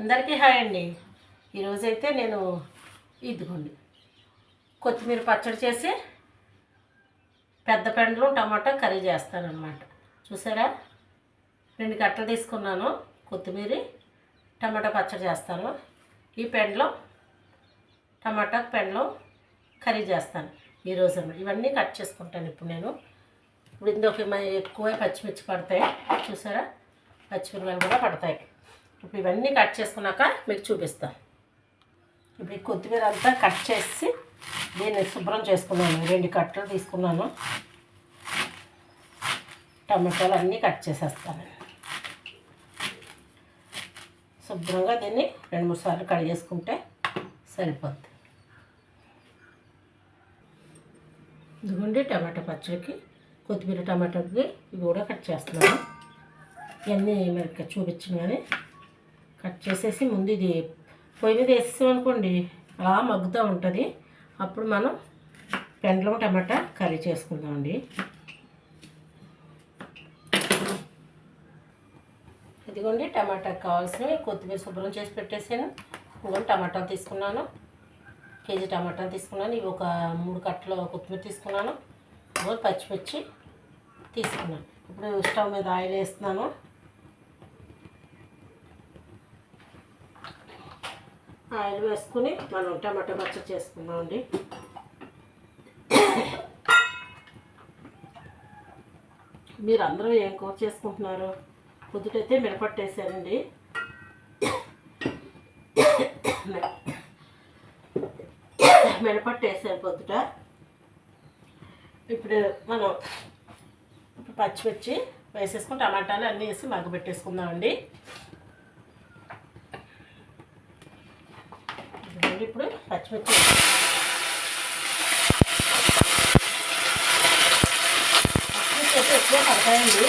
అందరికీ హాయ్ అండి. ఈరోజైతే నేను ఇదిగోండి కొత్తిమీర పచ్చడి చేసి పెద్ద పెండలు టమాటా కర్రీ చేస్తానన్నమాట. చూసారా? రెండు కట్టలు తీసుకున్నాను కొత్తిమీర టమాటా పచ్చడి చేస్తాను. ఈ పెండలో టమాటా పెండలో కర్రీ చేస్తాను ఈరోజు ఇవన్నీ కట్ చేసుకుంటాను ఇప్పుడు నేను. ఇప్పుడు ఇందులోకి ఎక్కువ పచ్చిమిర్చి పడతాయి. చూసారా? పచ్చిమిరపకాయలు కూడా పడతాయి. ఇప్పుడు ఇవన్నీ కట్ చేసుకున్నాక మీకు చూపిస్తాను ఇప్పుడు ఈ కొత్తిమీర అంతా కట్ చేసి దీన్ని శుభ్రం చేసుకున్నాను. రెండు కట్టలు తీసుకున్నాను. టమాటాలు అన్నీ కట్ చేసేస్తాను. శుభ్రంగా దీన్ని రెండు మూడు సార్లు కడిగేసుకుంటే సరిపోద్ది. ఇదిగోండి టమాటా పచ్చడికి కొత్తిమీర టమాటాకి ఇవి కూడా కట్ చేస్తున్నాను. ఇవన్నీ మరి చూపించిన కానీ కట్ చేసేసి ముందు ఇది పొయ్యి మీద వేసేసాం అనుకోండి అలా మగ్గుతూ ఉంటుంది. అప్పుడు మనం పెండలం టమాటా కర్రీ చేసుకుందామండి. ఇదిగోండి టమాటా కావాల్సినవి కొత్తిమీర శుభ్రం చేసి పెట్టేసాను. ఇదిగోండి టమాటాలు తీసుకున్నాను. కేజీ టమాటాలు తీసుకున్నాను. ఇవి ఒక మూడు కట్టలు కొత్తిమీర తీసుకున్నాను. ఇదిగోండి పచ్చిమిర్చి తీసుకున్నాను. ఇప్పుడు స్టవ్ మీద ఆయిల్ వేస్తున్నాను. ఆయిల్ వేసుకుని మనం టమాటా పచ్చడి చేసుకుందామండి. మీరు అందరూ ఏం కూర చేసుకుంటున్నారు? పొద్దుటైతే మినపట్టేసానండి మినపట్టేసాను పొద్దుట. ఇప్పుడు మనం పచ్చిమిర్చి వేసేసుకుని టమాటాలు అన్నీ వేసి మగ్గ పెట్టేసుకుందామండి ఇదిగోండి ఇప్పుడు పచ్చిమిర్చి పచ్చిమిర్చి అయితే ఎక్కువ పడతాయండి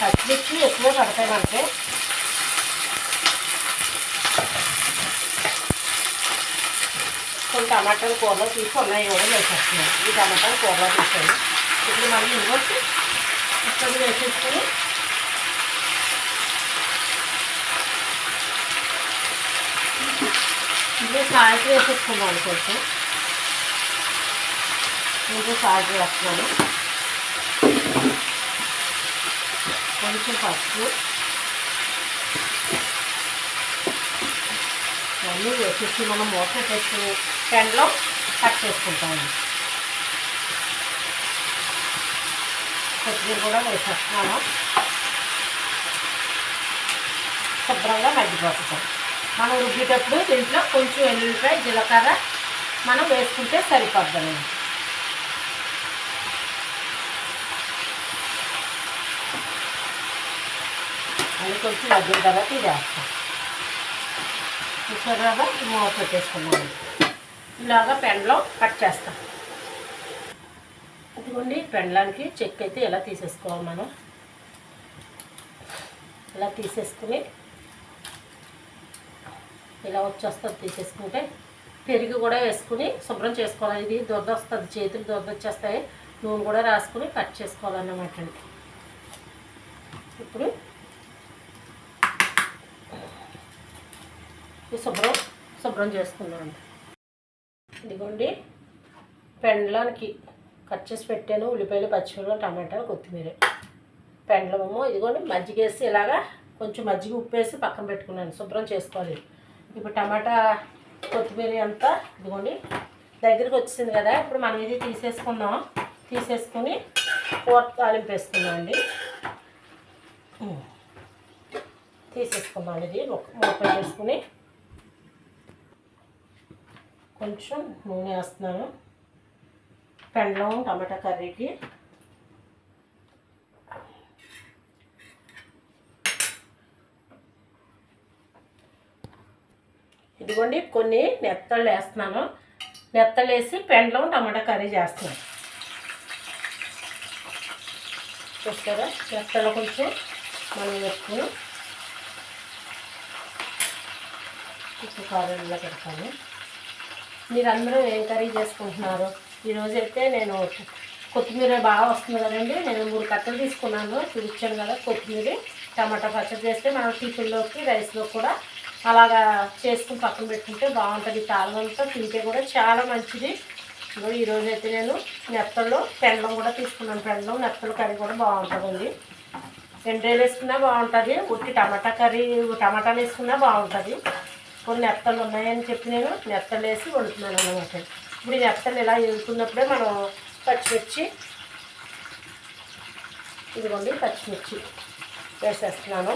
పచ్చిమిర్చి ఎక్కువ పడతాయి మనకి కొన్ని టమాటాలు కూరలో తీసి ఉన్నాయి కూడా వేసేస్తున్నాయి ఈ టమాటాలు కూరలో తీసాను ఇప్పుడు మళ్ళీ ఇంకోటి ఇక్కడ వేసేసుకొని కొంచెం సాల్ట్ వేసేసుకున్నాను కొంచెం. కొంచెం సాల్ట్ వేస్తున్నాను. కొంచెం పసుపు. అన్నీ వేసేసి మనం మూత పెట్టుకుని పెన్లో కట్ చేసుకుంటాము కొద్దిగా కూడా వేసేస్తున్నాను. శుభ్రంగా మగ్గిపోతుంది. మనం రుబ్బేటప్పుడు దీంట్లో కొంచెం ఎల్లుల్లిపాయ జీలకర్ర మనం వేసుకుంటే సరిపోద్దండి. అది కొంచెం మగ్గిన తర్వాత ఇది వేస్తాం చూసారా మూత పెట్టేసుకున్నాం ఇలాగా పెండలో కట్ చేస్తాం ఇదిగోండి పెండలానికి చెక్ అయితే ఇలా తీసేసుకోవాలి మనం? ఇలా తీసేసుకుని ఇలా వచ్చేస్తుంది తీసేసుకుంటే పెరుగు కూడా వేసుకుని శుభ్రం చేసుకోవాలి. ఇది దొడ్డ వస్తుంది చేతులు దొడ్డ వచ్చేస్తాయి నూనె కూడా రాసుకుని కట్ చేసుకోవాలన్నమాట అండి. ఇప్పుడు శుభ్రం శుభ్రం చేసుకున్నాను ఇదిగోండి పెండలానికి కట్ చేసి పెట్టాను. ఉల్లిపాయలు పచ్చిమిరపకాయలు టమాటాలు కొత్తిమీర. పెండలమేమో ఇదిగోండి మజ్జిగ వేసి ఇలాగా కొంచెం మజ్జిగ ఉప్పు వేసి పక్కన పెట్టుకున్నాను. శుభ్రం చేసుకోవాలి. ఇప్పుడు టమాటా కొత్తిమీర అంతా ఇదిగోండి. దగ్గరికి వచ్చింది కదా ఇప్పుడు మనం ఇది తీసేసుకుందాం. తీసేసుకుని కూర తాలింపు అండి. తీసేసుకుందాం ఇది మూత పెట్టేసుకుని. కొంచెం నూనె వేస్తున్నాను. పెండలం టమాటా కర్రీకి. ఇదిగోండి కొన్ని నెత్తళ్ళు వేస్తున్నాను. నెత్తళ్ళు వేసి పెండలం టమాటా కర్రీ చేస్తున్నాను. చూస్తారా? నెత్తళ్ళు కొంచెం మనం వేసుకుని ఉప్పు కారంలో పెడతాను. మీరందరూ ఏం కర్రీ చేసుకుంటున్నారు? ఈరోజు అయితే నేను కొత్తిమీర బాగా వస్తుంది కదండి నేను మూడు కట్టలు తీసుకున్నాను. చూపించాను కదా కొత్తిమీర టమాటా పచ్చడి చేస్తే మనం టిఫిన్లోకి రైస్లో కూడా అలాగా చేసుకుని పక్కన పెట్టుకుంటే బాగుంటుంది. తాళంతో తింటే కూడా చాలా మంచిది. ఈరోజు అయితే నేను నెత్తల్లో పెండం కూడా తీసుకున్నాను. పెండం నెత్తల కర్రీ కూడా బాగుంటుందండి. ఎండ్రేలు వేసుకున్నా బాగుంటుంది. ఉట్టి టమాటా కర్రీ టమాటాలు వేసుకున్నా బాగుంటుంది. కొన్ని నెత్తలు ఉన్నాయని చెప్పి నేను నెత్తలు వేసి వండుతున్నాను అనమాట ఇప్పుడు ఈ నెత్తలు ఇలా వేసుకున్నప్పుడే మనం పచ్చిమిర్చి ఇదిగోండి పచ్చిమిర్చి వేసేస్తున్నాను.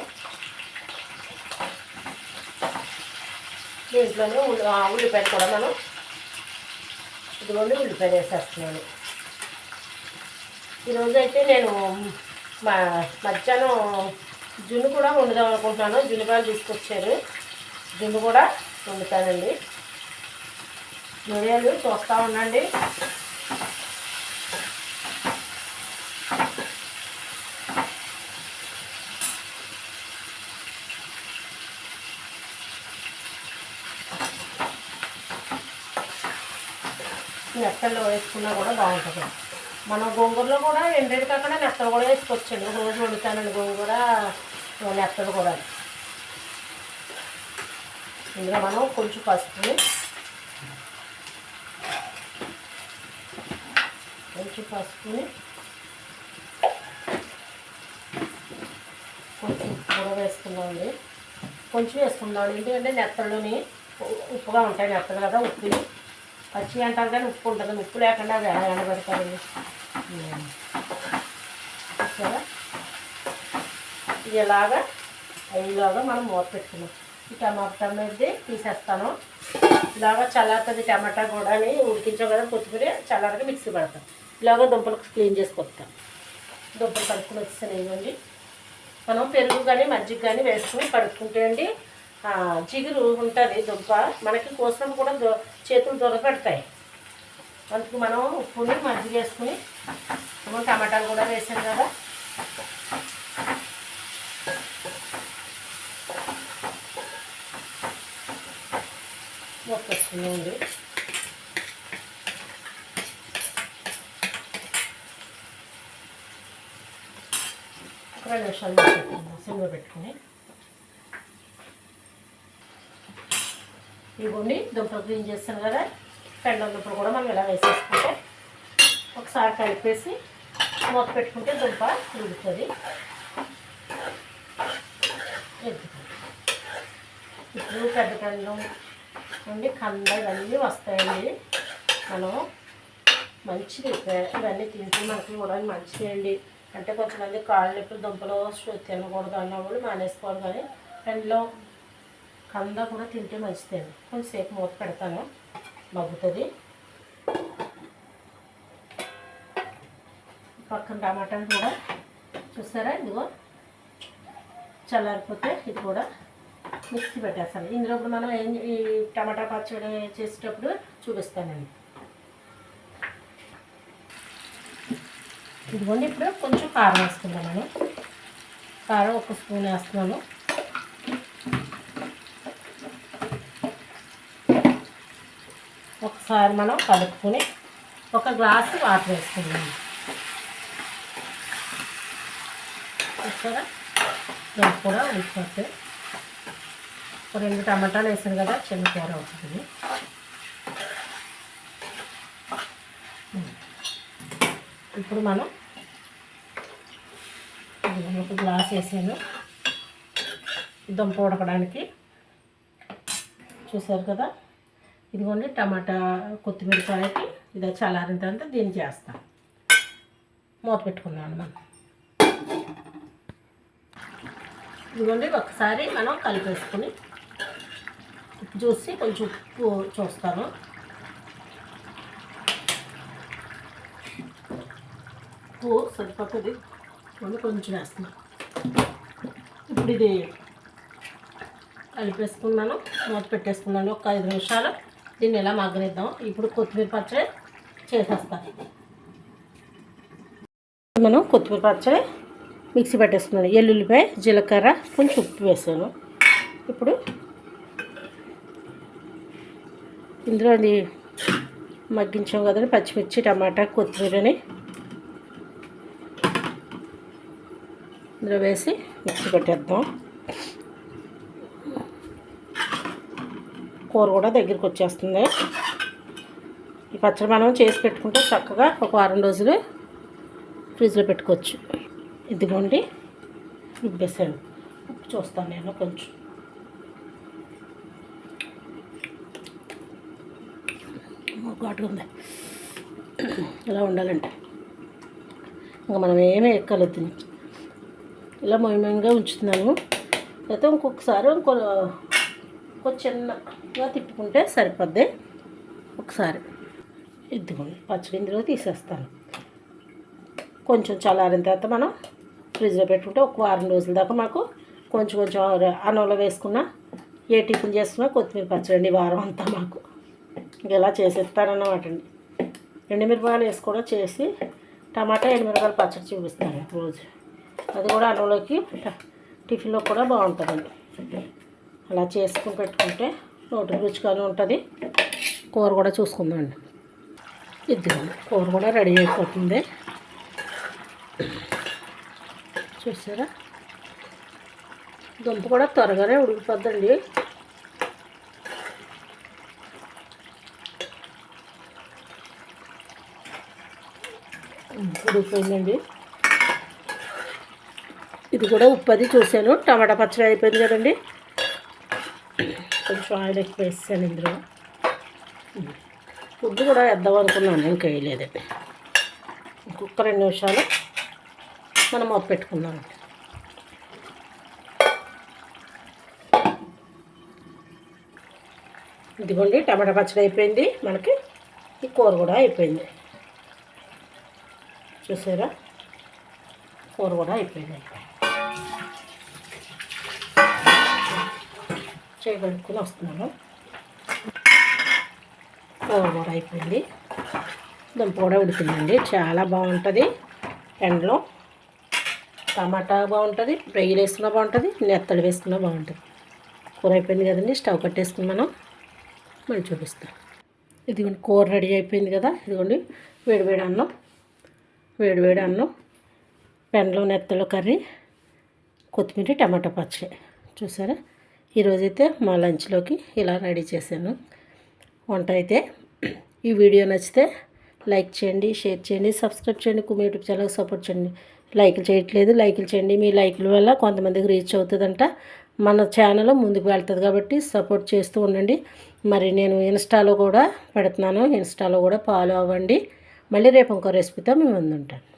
దీంట్లోనే ఉల్లి ఉల్లిపాయలు కూడా మనం ఇదిగోండి ఉల్లిపాయ వేసేస్తున్నాను. ఈరోజు అయితే నేను మా మధ్యాహ్నం జున్ను కూడా వండుదాం అనుకుంటున్నాను. జున్నుపాయలు తీసుకొచ్చారు. జున్ను కూడా వండుతానండి. మిరియాలు చూస్తూ ఉండండి. నెత్తల్లో వేసుకున్నా కూడా బాగుంటుంది. మనం గోంగూరలో కూడా ఎండేది కాకుండా నెత్తలు కూడా వేసుకోవచ్చండి. రోజు వండుతానండి గోంగూర నెత్తలు కూడా. ఇందులో మనం కొంచెం పసుపుని కొంచెం పసుపుని కొంచెం కూడా వేసుకుందామండి. కొంచెం వేసుకుందాం ఏంటంటే నెత్తల్లోని ఉప్పుగా ఉంటాయి. నెత్తలు కదా ఉప్పుని. పచ్చి అంటారు కానీ ఉప్పు ఉంటుంది. ఉప్పు లేకుండా అవి ఎలా ఎండబెడతారండి చూసారా? ఎలాగా అయ్యేలాగా మనం మూత పెట్టుకున్నాం. ఈ టమాటా అనేది తీసేస్తాను. ఇలాగా చల్లారుతుంది టమాటా కూడా ఉడికించాం కదా కొత్తిమీర చల్లారగా మిక్సీ పెడతాం. ఇలాగ దుంపలు క్లీన్ చేసుకొస్తాం దుంపలు కడుక్కుని వచ్చేసాను ఇవ్వండి మనం పెరుగు కానీ మజ్జిగ కానీ వేసుకుని కడుక్కుంటే అండి చిగురు ఉంటుంది దుంప మనకి కోసం కూడా దొ చేతులు దొరపెడతాయి అందుకు మనం ఉప్పుని మజ్జిగ వేసుకుని మనం టమాటాలు కూడా వేసాం కదా. మొక్కేసుకున్నాండి ఒక రెండు నిమిషాలు సిమ్లో పెట్టుకుని. ఇవ్వండి దుంపలు క్లీన్ చేస్తాను కదా. పెండల దుంపలు కూడా మనం ఇలా వేసేసుకుంటే ఒకసారి కలిపేసి మూత పెట్టుకుంటే దుంప ఉడుకుతుంది ఇప్పుడు పెద్ద పెండం నుండి కంద ఇవన్నీ వస్తాయండి. మనం మంచిది ఇవన్నీ తింటే మనకి కూడా మంచిదండి అండి. అంటే కొంతమంది కాళ్ళు నొప్పులు దుంపలు తినకూడదు అన్న వాళ్ళు మానేసుకోవాలి కానీ పెండ్లో కంద కూడా తింటే మంచిదండి. కొంచెంసేపు మూత పెడతాను. మగ్గుతుంది. పక్కన టమాటాలు కూడా చూసారా? ఇదిగో చల్లారిపోతే ఇది కూడా మిక్సీ పెట్టేస్తాను. ఇందులో ఇప్పుడు మనం ఏం ఈ టమాటా పచ్చడి చేసేటప్పుడు చూపిస్తానండి. ఇదిగోండి ఇప్పుడు కొంచెం కారం వేసుకుందామని కారం ఒక స్పూన్ వేస్తున్నాను. ఒకసారి మనం కలుపుకొని ఒక గ్లాసు వాటర్ వేసుకుందాం. ఇక్కడ నాకు కూడా ఉడికిపోతే ఒక రెండు టమాటాలు వేసాను కదా చిన్న కూర అవుతుంది. ఇప్పుడు మనం ఒక గ్లాస్ వేసాను. దుంప ఉడకడానికి చూసారు కదా? ఇదిగోండి టమాటా కొత్తిమీర కాయకి ఇది చల్లారిన తర్వాత దీన్ని చేస్తాం. మూత పెట్టుకున్నాను మనం. ఇదిగోండి ఒకసారి మనం కలిపేసుకుని ఉప్పు చూసి కొంచెం ఉప్పు చూస్తాను. ఉప్పు సరిపోతుంది. ఇదిగోండి కొంచెం వేస్తున్నాం. ఇప్పుడు ఇది కలిపేసుకుని మనం మూత పెట్టేసుకున్నాను ఒక ఐదు నిమిషాలు. దీన్ని ఎలా మగ్గనిద్దాం? ఇప్పుడు కొత్తిమీర పచ్చడి చేసేస్తాను మనం కొత్తిమీర పచ్చడి మిక్సీ పెట్టేస్తున్నాను ఎల్లుల్లిపాయ జీలకర్ర కొంచెం ఉప్పు వేసాను. ఇప్పుడు ఇందులో అది మగ్గించాం కదండి పచ్చిమిర్చి టమాటా కొత్తిమీరని. ఇందులో వేసి మిక్సీ పెట్టేద్దాం. కూర కూడా దగ్గరికి వచ్చేస్తుంది. ఈ పచ్చడి మనం చేసి పెట్టుకుంటే చక్కగా ఒక వారం రోజులు ఫ్రిడ్జ్లో పెట్టుకోవచ్చు. ఇదిగోండి రుబ్బేసాను ఉప్పు చూస్తాను నేను కొంచెం. ఘాటుగా ఉంది. ఇలా ఉండాలంటే ఇంకా మనం ఏమీ ఎక్కలేదు ఇలా మొయమంగా ఉంచుతున్నాను. అయితే ఇంకొకసారి ఇంకో ఇంకో చిన్నగా తిప్పుకుంటే సరిపోద్ది. ఒకసారి ఇద్దుకోండి పచ్చడి తీసేస్తాను. కొంచెం చల్లారిన తర్వాత మనం ఫ్రిడ్జ్లో పెట్టుకుంటే ఒక వారం రోజుల దాకా మాకు కొంచెం కొంచెం అన్నంలో వేసుకున్న ఏ టిఫిన్ చేసుకున్నా కొత్తిమీర పచ్చడి అండి వారం అంతా మాకు. ఇలా చేసేస్తారన్నమాట అండి. ఎండుమిరపకాయలు వేసి కూడా చేసి టమాటా ఎండుమిరపకాయలు పచ్చడి చూపిస్తాను రోజు. అది కూడా అన్నంలోకి టిఫిన్లో కూడా బాగుంటుందండి. అలా చేసుకుని పెట్టుకుంటే నోటికి రుచిగానే ఉంటుంది. కూర కూడా చూసుకుందామండి. ఇది కూర కూడా రెడీ అయిపోతుంది. చూసారా? దుంప కూడా త్వరగానే ఉడికిపోద్దండి. ఉడికిపోయిందండి. ఇది కూడా ఉప్పు అది చూశాను. టమాటా పచ్చడి అయిపోయింది కదండి. కొంచెం ఆయిల్ ఎక్కువ వేసాను ఇందులో. ఫుడ్ కూడా వేద్దాం అనుకున్నాను ఇంకా వేయలేదండి ఇంకొక రెండు నిమిషాలు మనం మొక్క పెట్టుకుందాం. ఇదిగోండి టమాటా పచ్చడి అయిపోయింది. మనకి ఈ కూర కూడా అయిపోయింది. చూసారా? కూర కూడా అయిపోయింది. చేయగలుగుకుని వస్తున్నాను. కూర అయిపోయింది. దుంప కూడా ఉడికిందండి. చాలా బాగుంటుంది. ఎండలో టమాటా బాగుంటుంది రొయ్యలు వేసుకున్నా బాగుంటుంది నెత్తడి వేసుకున్నా బాగుంటుంది. కూర అయిపోయింది కదండి స్టవ్ కట్టేసుకుని మనం మళ్ళీ చూపిస్తాం. ఇదిగోండి కూర రెడీ అయిపోయింది కదా. ఇదిగోండి వేడివేడి అన్నం వేడివేడి అన్నం పెన్లో నెత్తలో కర్రీ కొత్తిమీర టమాటా పచ్చడి. చూసారా? ఈరోజైతే మా లంచ్లోకి ఇలా రెడీ చేశాను. వంట అయితే ఈ వీడియో నచ్చితే లైక్ చేయండి షేర్ చేయండి సబ్స్క్రైబ్ చేయండి కుమ్మ యూట్యూబ్ ఛానల్ సపోర్ట్ చేయండి. లైకులు చేయట్లేదు లైకులు చేయండి. మీ లైక్ల వల్ల కొంతమందికి రీచ్ అవుతుందంట. మన ఛానల్ ముందుకు వెళ్తుంది కాబట్టి సపోర్ట్ చేస్తూ ఉండండి. మరి నేను ఇన్స్టాలో కూడా పెడుతున్నాను. ఇన్స్టాలో కూడా ఫాలో అవ్వండి. మళ్ళీ రేపు ఇంకో రెసిపీతో మేము ముందుంటాను.